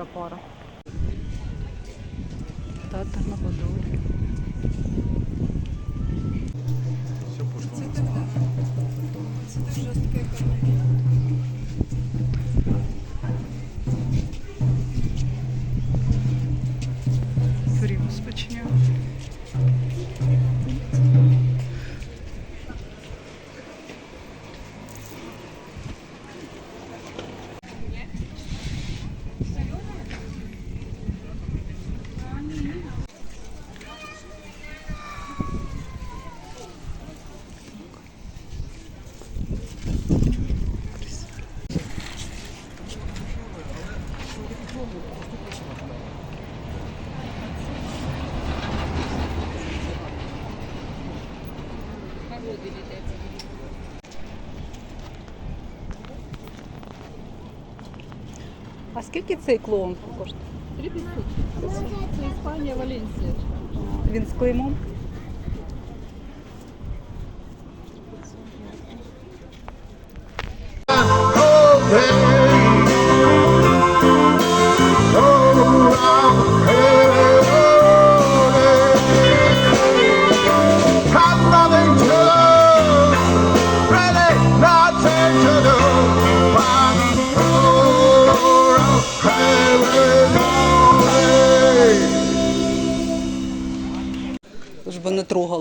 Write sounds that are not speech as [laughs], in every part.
Яка пара. Татар на Подолі. Фрі спечення. А скільки цей клоун коштує? 3500. Це Іспанія, Валенсія. Він з клеймом?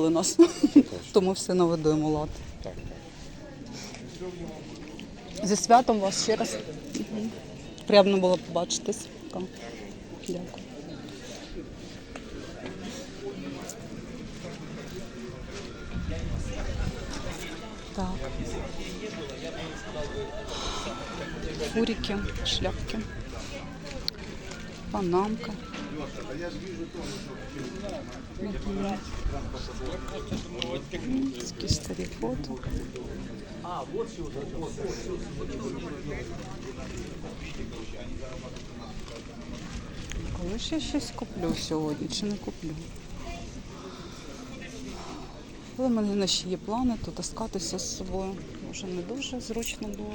Трогали нас. Тому все наведуємо лад. Зі святом вас ще раз. Мгм. Приємно було побачитись. Пока. Дякую. Так. Фурики, шляпки. Панамка. Такі старі фото. Коли ж я щось куплю сьогодні чи не куплю? Але в мене ще є плани, то таскатися з собою. Може не дуже зручно було.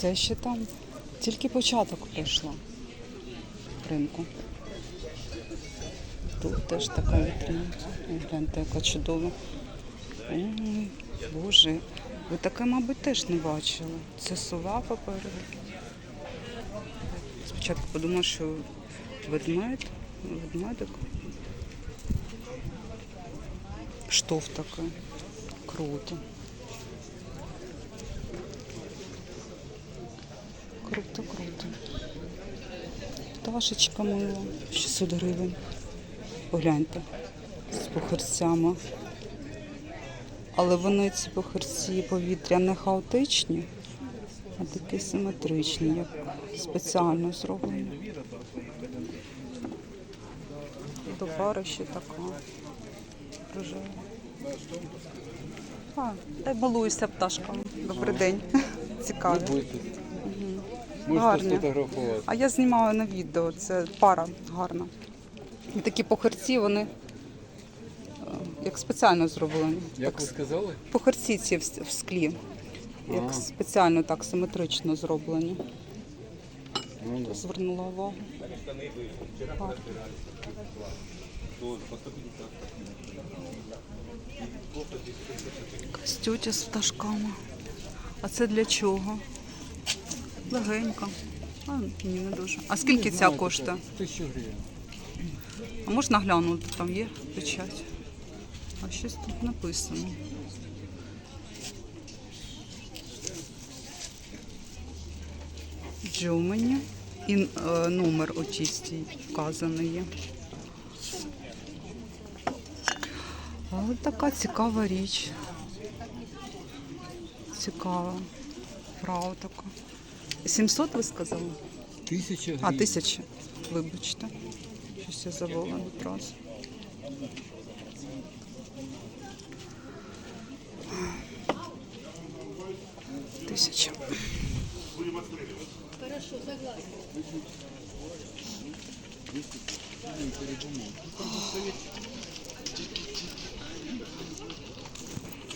Це ще там тільки початок прийшло ринку. Тут теж така вітрина. Ой, Гляньте, яка чудова. Ой, Боже, ви таке, мабуть, теж не бачили. Це сова попереду. Спочатку подумала, що ведмедь, ведмедик. Такий. Круто. Круто, круто. Пташечка мила, 600 гривень. Погляньте, з похерцями. Але вони ці похерці повітря не хаотичні, а такі симетричні, як спеціально зроблені. До пари ще така рожева. А, та й балуюся пташками. Добрий день. [laughs] Цікаво. Будете. Гарні. Можете сфотографувати. А я знімаю на відео, це пара гарна. І такі похерці, вони е, як спеціально зроблені. Як Так, ви сказали? похерці ці в, с- в склі. Як Ага. спеціально так симетрично зроблені. Ну, да. Звернула увагу. Гарно. Якась тютя з пташками. А це для чого? Легенько. А, ні, не дуже. А скільки ця коштує? Тисячу гривень. А можна глянути, там є печать? А щось тут написано. Джумені. І е, номер тісті вказаний є. Але така цікава річ. Цікава. Фрау така. 700 ви сказали? Тисяча гривень. А, тисяча. Вибачте. Щось я забула відразу. тисяча.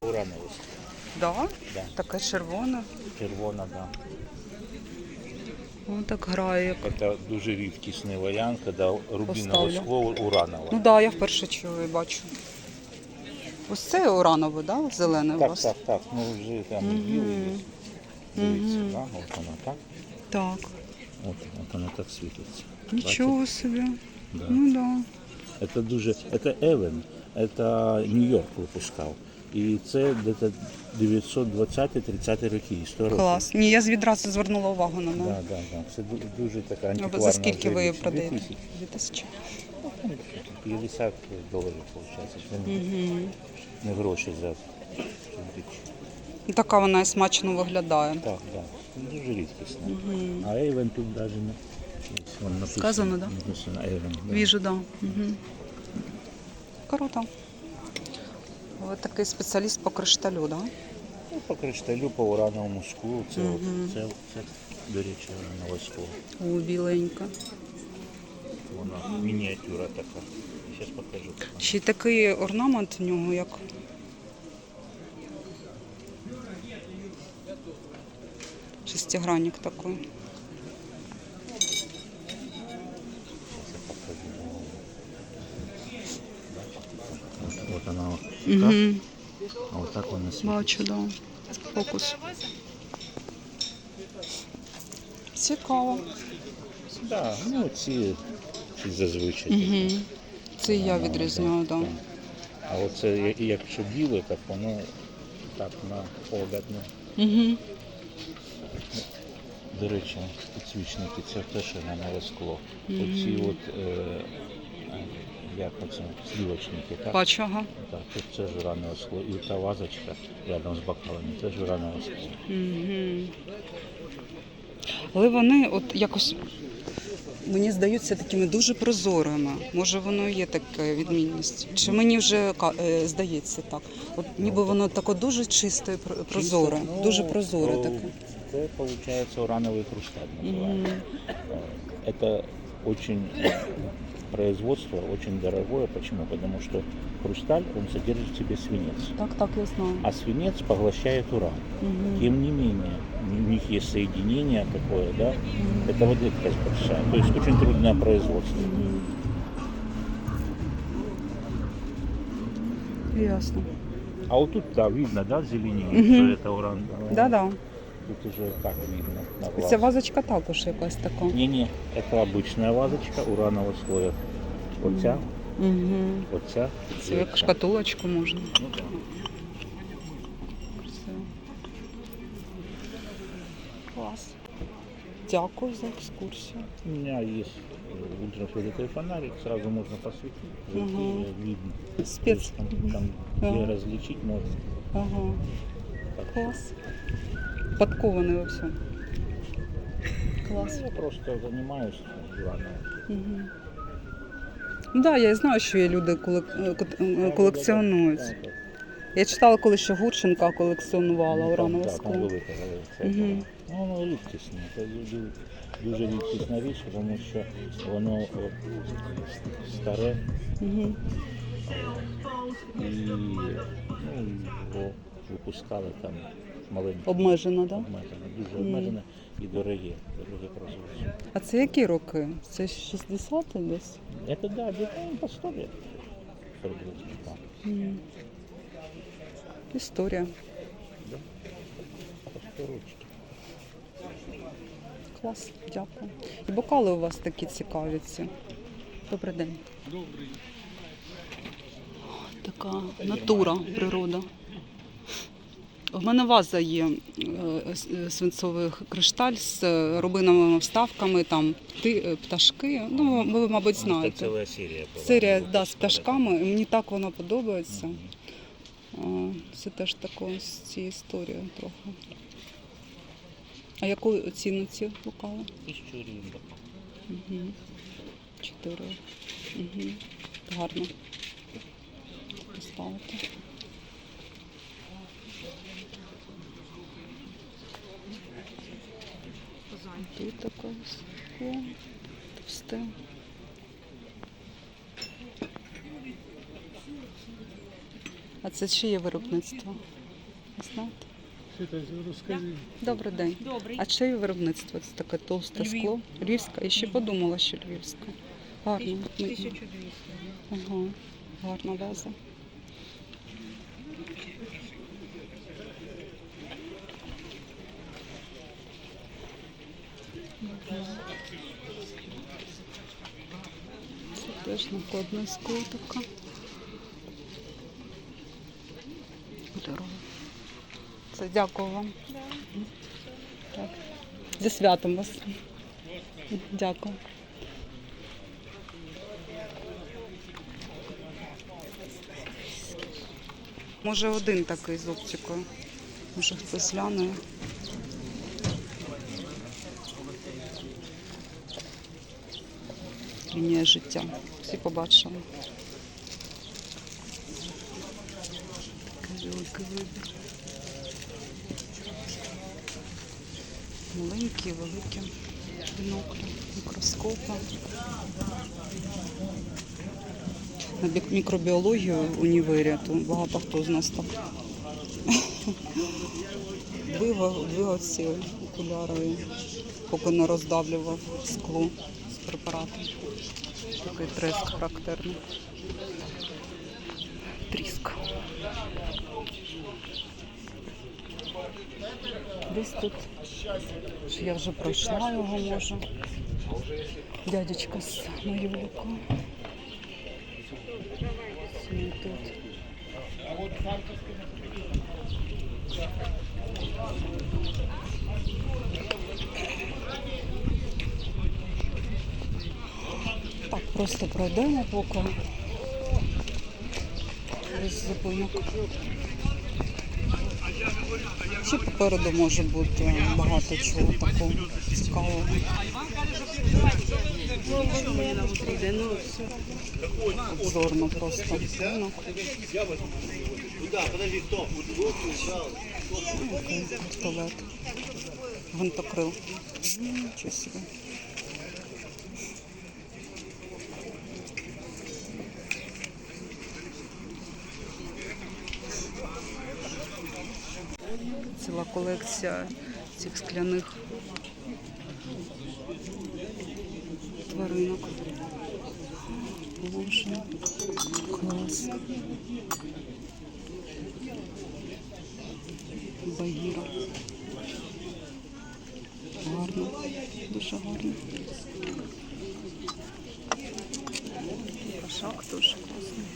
Урановська, Да? Да. Така червона. червона, да. Вона так грає. як- Це дуже рідкісний варіант, коли рубінове Поставлю. скло уранова. Ну так, да, я вперше чую і бачу. Ось це уранове, да? Зелене у так, вас? так, так. Ну вже там і білий. Дивіться, да? от вона так. Так. От, от вона так світиться. Нічого собі. Да. Ну да. Це дуже. Це Евен, це Нью-Йорк випускав. І це десь 920-30 роки. 100 років. Клас. Ні, я відразу звернула увагу на неї. Да, да, да. Це дуже така Ну, антикварна За скільки ви її продаєте? 2000. Дві тисячі. 50 доларів, виходить. Це не, не гроші за цю річ. Така вона і смачно виглядає. Так, так. Дуже рідкісна. А Ейвен тут навіть не. Сказано, Ейвен. Да. Віжу, да. Угу. Круто. Ви такий спеціаліст по кришталю, да? Ну, по кришталю, по урановому склу. Це, от, це, це, до речі, уранове скло. О, біленька. Вона мініатюра така. Зараз покажу. Ще й такий орнамент в нього, як. Шестигранник такий. От вона от так, Угу. а от так вона світить. Бачу, да. Фокус. Цікаво. Да, ну ці, ці зазвичай. Угу. Це я відрізняю, так. Да. А оце я- якщо біле, так воно так на погляд. Ну. Угу. До речі, підсвічники це теж нанове скло. Оці от, е, як оце, слівочники, так? Бачу, ага. Так, тут це ж уранове скло. І та вазочка рядом з бокалами, це ж уранове скло. Угу. Але вони от якось мені здаються такими дуже прозорими. Може, воно і є така відмінність. Чи мені вже е, здається так? От ніби воно таке дуже чисте, і прозоре, Чисто, ну, дуже прозоре то таке. Це виходить урановий хрусталь називається. Это очень производство очень дорогое. Почему? Потому что хрусталь, он содержит в себе свинец. Так, так, я знаю. А свинец поглощает уран. Тем не менее, у них есть соединение такое, да, это вот редкость большая. То есть очень трудное производство. Ясно. А вот тут, да, видно, да, зеленее, что это уран. Да-да. Тут уже так видно на глаз. Ця вазочка також якась така. Не-не, это обычная вазочка уранового слоя. Оця, Угу. оця. Це як оця. шкатулочку можна. Ну, да. Красиво. Клас. Дякую за екскурсію. У меня есть э, ультрафиолетовый фонарик, сразу можно посветить, зайти, Мгм. э, видно. То Спец. есть Там, там где различить можно. Ага. Так. Клас. Подкований во всьому. Клас. Я просто занимаюсь. Угу. Ну да, я знаю, що є люди колекціонують. Так, так. Я читала, коли ще Гурченка колекціонувала Ну, уранове скло. Мгм. Ну, воно рідкісне. Це дуже, дуже рідкісна річ, тому що воно о, старе Угу. і ну, його випускали там маленько. Обмежено, так? Обмежено, дуже обмежено і дороге, дороге производство. А це які роки? Це 60-ті десь? Да, где-то ну, по 100 лет. приблизно, так. М. Історія. По 100 ручки. Клас, дякую. І бокали у вас такі цікаві ці. Добрий день. Добрий. Така натура, природа. У мене ваза є е, е, свинцовий кришталь з е, рубиновими вставками, там пташки. Ну, ви, мабуть, Це ціла серія була. Серія Ну, да, з пташками. Мені так вона подобається. Це теж такою з цією історією трохи. А яку ціну ці бокали? Тисячу гривень. Угу. Чотири. Угу. Гарно. Поставити. Тут такое. А це чиє виробництво? Знаєте? Добрий день. Добрий. А чиє виробництво? Це таке товсте Львів. скло. Львівська. Я ще подумала, що львівська. Гарно. 1200. Ага. Гарна ваза. Теж скло таке. Кольорове. Це дякую вам. Так. Зі святом вас. Дякую. Може один такий з оптикою. Може хтось гляне. Лінія життя. Побачили. Такий великий вибір. Маленькі, великі біноклі, мікроскопи. На мікробіологію в універі, то багато хто з нас так [laughs] двигав, двигав поки не роздавлював скло з препаратом. Такий треск характерний. Тріск. Десь тут. Я вже пройшла його, може. Дядечка з Майоліку. Сьогодні тут. Просто пройдемо поки. Без зупинок. Ще попереду може бути багато чого такого цікавого. Обзорно просто пістолет. Гвинтокрил. Нічого собі. Ціла колекція цих скляних тваринок. Клас. Багіра. Гарно, дуже гарно. Кошак теж класний.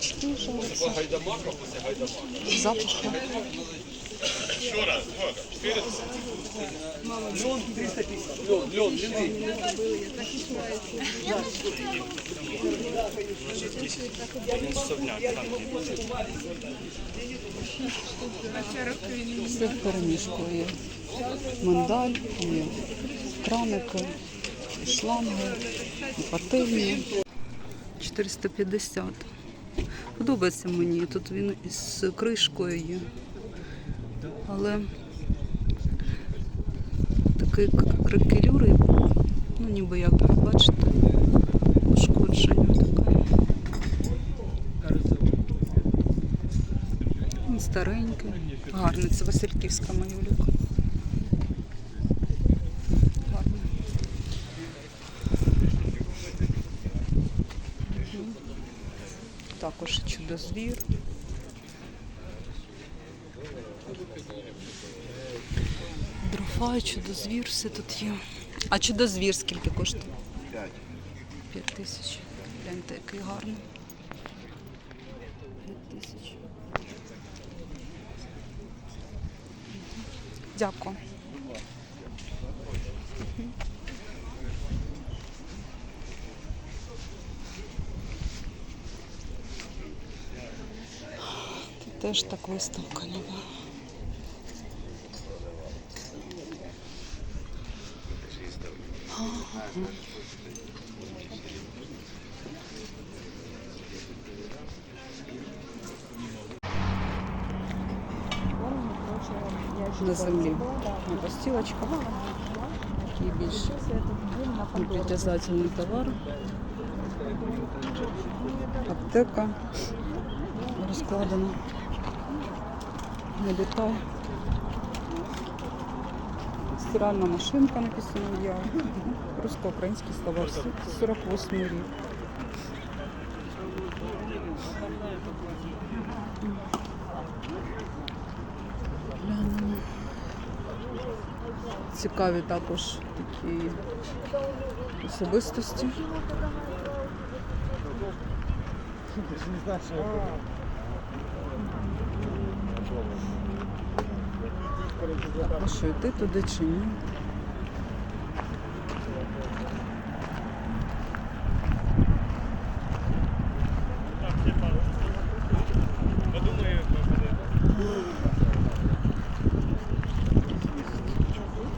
Штучки жалуються. Запахи. Все в перемішку є. Миндаль, є краники, і шланги, пательні. 450. Подобається мені. Тут він із кришкою є. Але такий кракелюри, ну ніби як бачите, ушкодження таке. Він старенький. Гарний, це Васильківська майоліка. Гарний. Мгм. Також чудозвір. Дрофа, чудозвір, все тут є. А чудозвір скільки коштує? П'ять. П'ять тисяч. Гляньте, який гарний. П'ять тисяч. Дякую. теж так виставка нова. на землі. Постілочка. Такий більш непритязательний товар. Аптека розкладена. Не літає. Стиральна машинка написано я. Русско-український словар. 48 рік. Цікаві також такі особистості. Так, ну що, йти туди чи ні?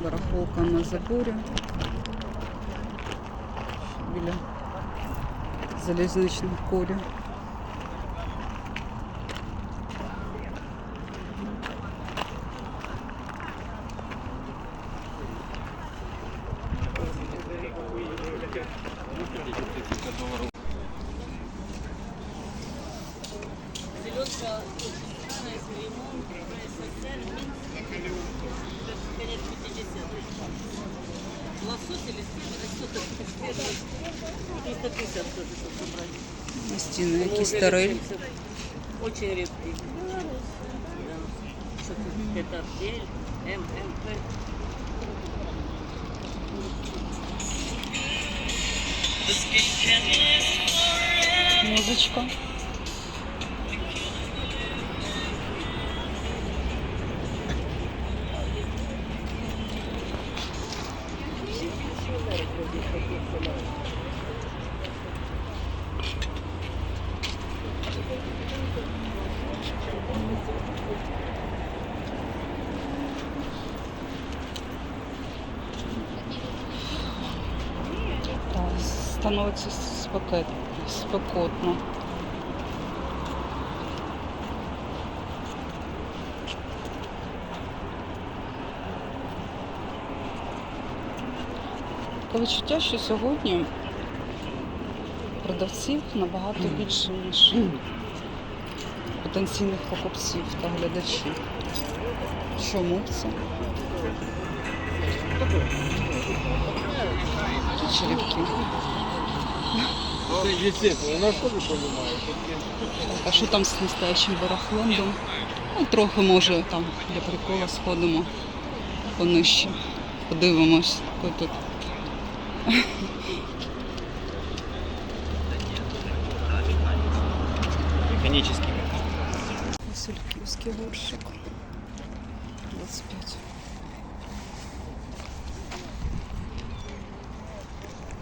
Барахолка на заборі. Біля залізничних колів. Стіни, якісь тарель. Очень редкий. Да. Что тут? Это артель, становиться спекотно. Таке відчуття, що сьогодні продавців набагато більше, ніж потенційних покупців та глядачів. Чому це? Черепки. А що там з настоящим барахлендом? Ну, трохи може там для прикола сходимо понижче. Подивимось, хто тут. Механический. Васильківський горщик. 25.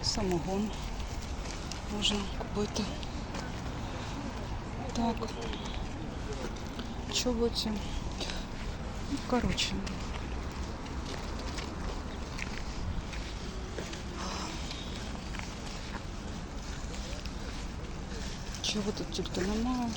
Самогон можна купити. Так. Чоботі. Ну, коротше. Чого тут тільки немає.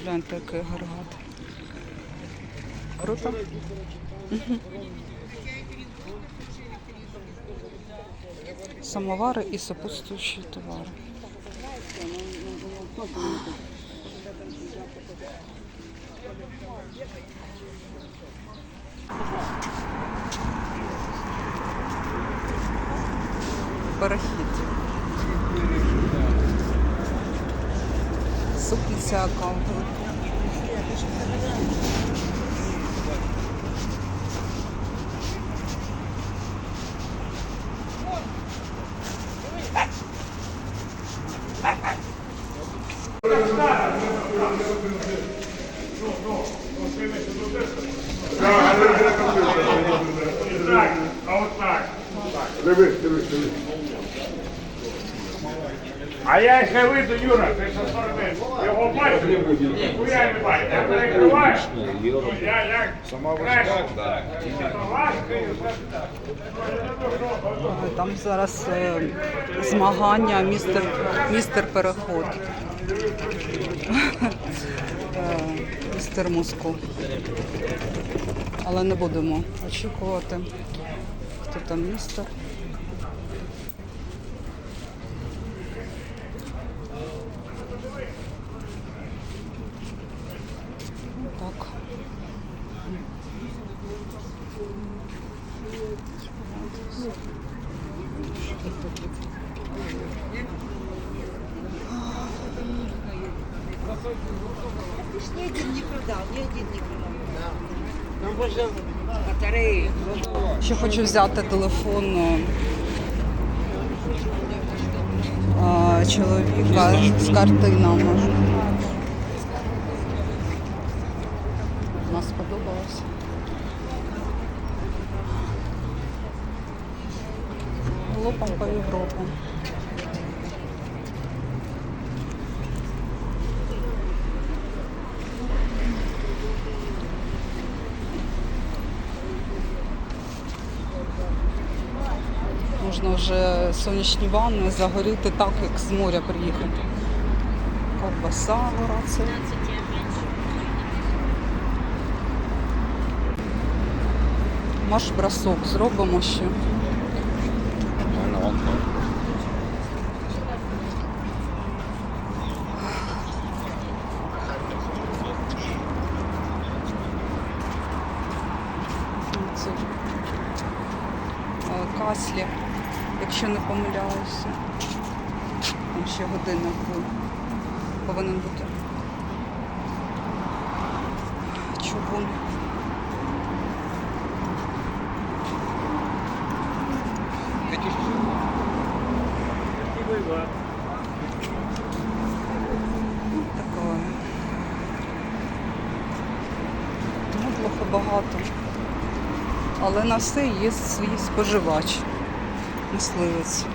Гляньте, який гаргат. Круто. Мгм. Самовари і сопутствуючі товари. Барахіт. Супниця аккаунтова. Дивись, дивись, дивись. А я якщо вийду, Юра, ти со сторони його бачиш, ніхуя не бачиш. Я перекриваю, ну, я як краще. Важкою, Ой, Там зараз е, змагання, містер, містер переход. Е, Містер мускул. Але не будемо очікувати. Хто там містер? Так. Ни один не продал, ни один не продал. Ну, може, батареї. Ще хочу взяти телефон а, чоловіка з картинами. Нас сподобалось. Лопам по Європу. Можна вже сонячні ванни загоріти так, як з моря приїхати. Ковбаса гора це. Марш-бросок зробимо ще. Це е, каслі, якщо не помиляюся. Там ще годинник був. повинен бути. Чугун. Такое. Неплохо багато. Але на все є свій споживач, мисливець.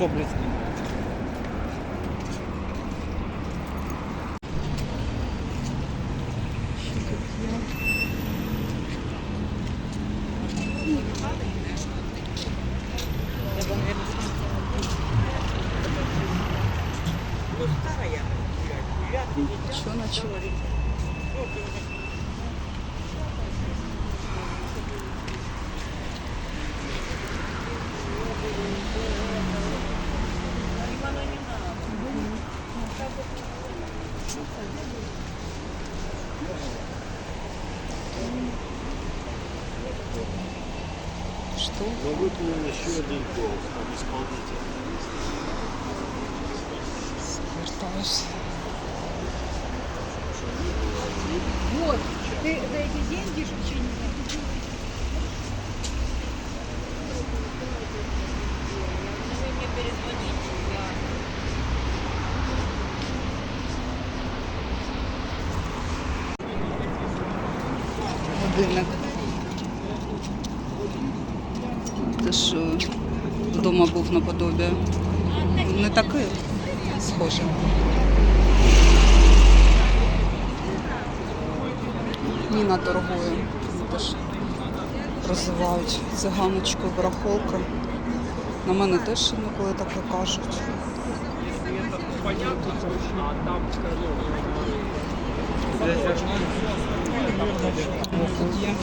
Я все близько. Що на чому? Вертаешься. Вот, ты за эти деньги же ничего не знаешь. будинок. Це що? Вдома був наподобі. Не такий схожий. Ніна торгує. Теж розвивають циганочку, барахолка. На мене теж інколи таке кажуть. Тут є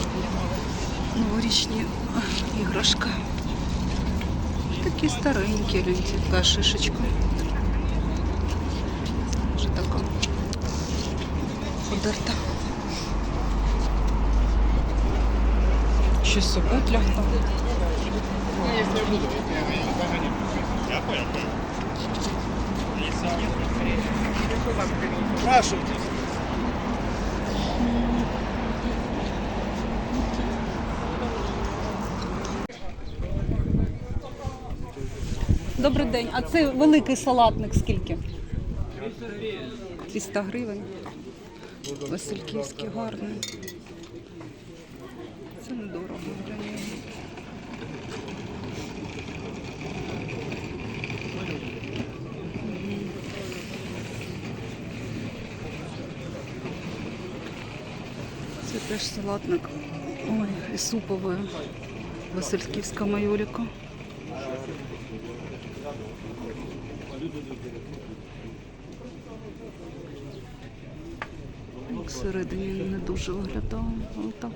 новорічні іграшки. Такі старенькі, гляньте, така шишечка. Вже така подерта. Щось у бутлях там. Добрий день. А це великий салатник скільки? 300 гривень. Васильківський гарний. Це недорого для нього. Це теж салатник. Ой, і суповий. Васильківська майоліка. Всередині не дуже виглядало, але так.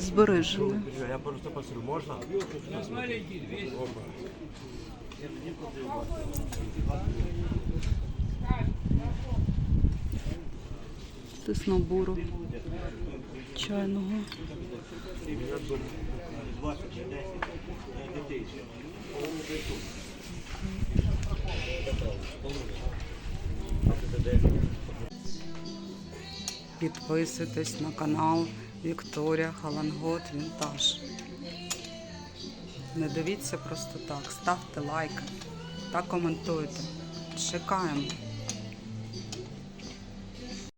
Збережене. Я просто посмотрю, з набору чайного. Підписуйтесь на канал Вікторія Халангот Вінтаж. Не дивіться просто так. Ставте лайк та коментуйте. Чекаємо.